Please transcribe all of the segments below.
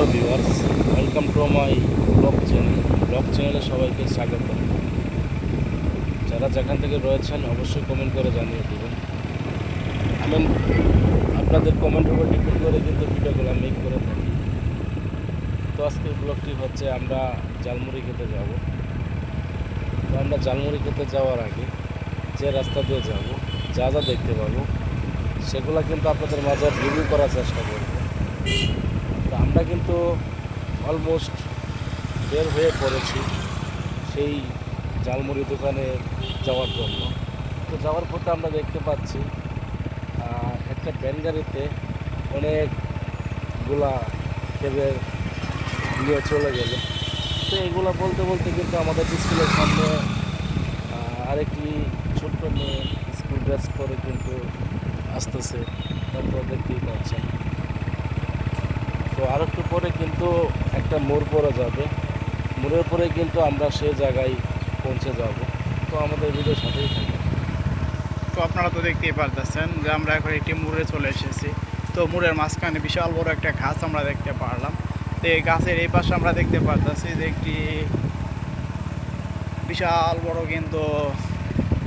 Hello viewers, welcome to my blog channel. Blog চ্যানেলে সবাইকে স্বাগত। যারা যেখান থেকে রয়েছেন, অবশ্যই কমেন্ট করে জানিয়ে দেবেন। আমি আপনাদের কমেন্টের উপর ডিপেন্ড করে কিন্তু ভিডিওগুলো মেক করে থাকি। তো আজকের ব্লগটি হচ্ছে, আমরা জালমুড়ি খেতে যাব। তো আমরা জালমুড়ি খেতে যাওয়ার আগে যে রাস্তা দিয়ে যাব, যা যা দেখতে পাবো, সেগুলো কিন্তু আপনাদের মাঝে রিভিউ করার চেষ্টা করব। আমরা কিন্তু অলমোস্ট বের হয়ে পড়েছি সেই জালমুড়ি দোকানে যাওয়ার জন্য। তো যাওয়ার পথে আমরা দেখতে পাচ্ছি একটা ভ্যান গাড়িতে অনেকগুলা খেদের নিয়ে চলে গেল। তো এগুলা বলতে বলতে কিন্তু আমাদের স্কুলের সামনে আরেকটি ছোট্ট মেয়ে স্কুল ড্রেস পরে কিন্তু আসতেছে। তারপর দেখতেই পাচ্ছেন। তো আর একটু পরে কিন্তু একটা মোড় পরে যাবে। মোড়ের পরে কিন্তু আমরা সে জায়গায় পৌঁছে যাব। তো আমাদের ভিডিও সাথেই থাকে তো আপনারা তো দেখতেই পারতেছেন যে আমরা এখন একটি মুড়ে চলে এসেছি। তো মুড়ের মাঝখানে বিশাল বড় একটা ঘাস আমরা দেখতে পারলাম। তো এই গাছের এই পাশে আমরা দেখতে পারতেছি যে একটি বিশাল বড় কিন্তু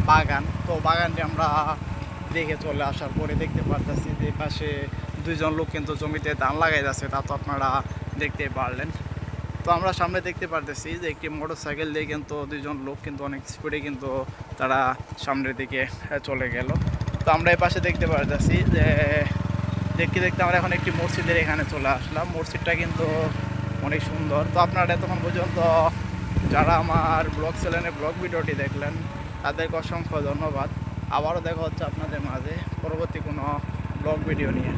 বাগান। তো বাগানটি আমরা দেখে চলে আসার পরে দেখতে পারতেছি যে পাশে দুইজন লোক কিন্তু জমিতে ধান লাগাই যাচ্ছে তা তো আপনারা দেখতে পারলেন। তো আমরা সামনে দেখতে পারতেছি যে একটি মোটর সাইকেল দিয়ে কিন্তু দুইজন লোক কিন্তু অনেক স্পিডে কিন্তু তারা সামনের দিকে চলে গেল। তো আমরা এই পাশে দেখতে পারতেছি যে, দেখতে দেখতে আমরা এখন একটি মসজিদের এখানে চলে আসলাম। মসজিদটা কিন্তু অনেক সুন্দর। তো আপনারা এতক্ষণ পর্যন্ত যারা আমার ব্লগ চ্যানেলে ব্লগ ভিডিওটি দেখলেন, তাদেরকে অসংখ্য ধন্যবাদ। আবারও দেখা হচ্ছে আপনাদের মাঝে। পরবর্তী কোনো ব্লগ ভিডিও নিয়ে